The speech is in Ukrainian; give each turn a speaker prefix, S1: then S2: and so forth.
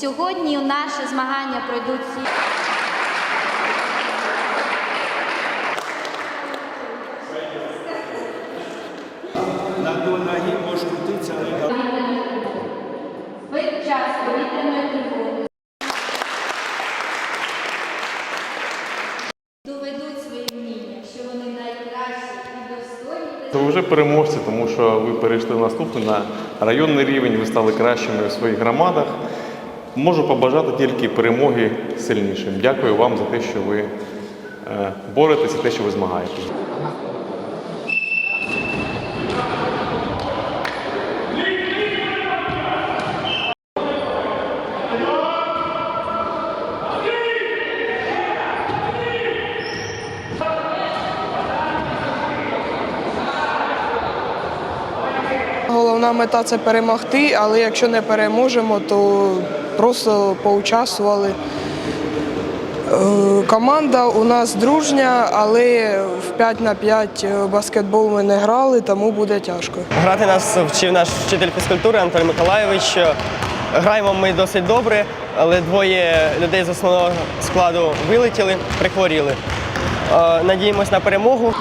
S1: Сьогодні наші змагання пройдуть всі.
S2: На до ноги можеш крутитися.
S1: Під час повітряної тривоги. Доведуть свої вміння, що вони найкращі і достойні.
S3: То ви вже переможці, тому що ви перейшли наступний на районний рівень, ви стали кращими у своїх громадах. Можу побажати тільки перемоги сильнішим. Дякую вам за те, що ви е, боретеся, те, що ви змагаєтесь.
S4: Головна мета це перемогти, але якщо не переможемо, то просто поучаствували. Е, Команда у нас дружня, але в 5 на 5 баскетбол ми не грали, тому буде тяжко.
S5: Грати нас вчив наш вчитель фізкультури Анатолій Миколайович. Граємо ми досить добре, але двоє людей з основного складу вилетіли, прихворіли. Е, Надіємось на перемогу.